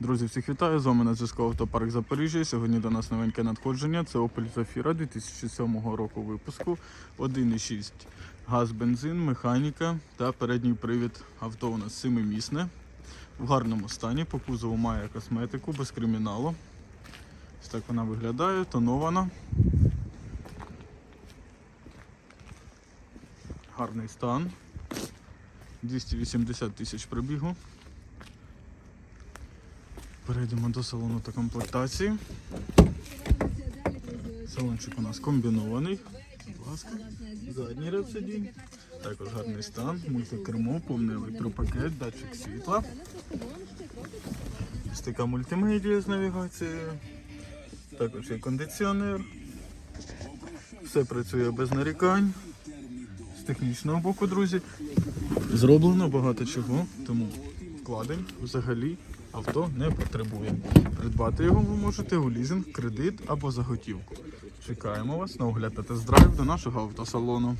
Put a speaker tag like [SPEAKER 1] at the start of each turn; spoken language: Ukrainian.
[SPEAKER 1] Друзі, всіх вітаю! З вами на зв'язку Автопарк Запоріжжя. Сьогодні до нас новеньке надходження. Це Opel Zafira 2007 року випуску. 1,6 газ, бензин, механіка та передній привід авто у нас семимісне. В гарному стані. По кузову має косметику без криміналу. Ось так вона виглядає, тонована. Гарний стан. 280 тисяч пробігу. Перейдемо до салону та комплектації. Салончик у нас комбінований. Будь ласка. Задній ряд сидінь. Також гарний стан, мультикермо, повний електропакет, датчик світла. Ось така мультимедія з навігацією. Також є кондиціонер. Все працює без нарікань. З технічного боку, друзі. Зроблено багато чого, тому вкладень взагалі авто не потребує. Придбати його ви можете у лізинг, кредит або заготівку. Чекаємо вас на огляд та тест-драйв до нашого автосалону.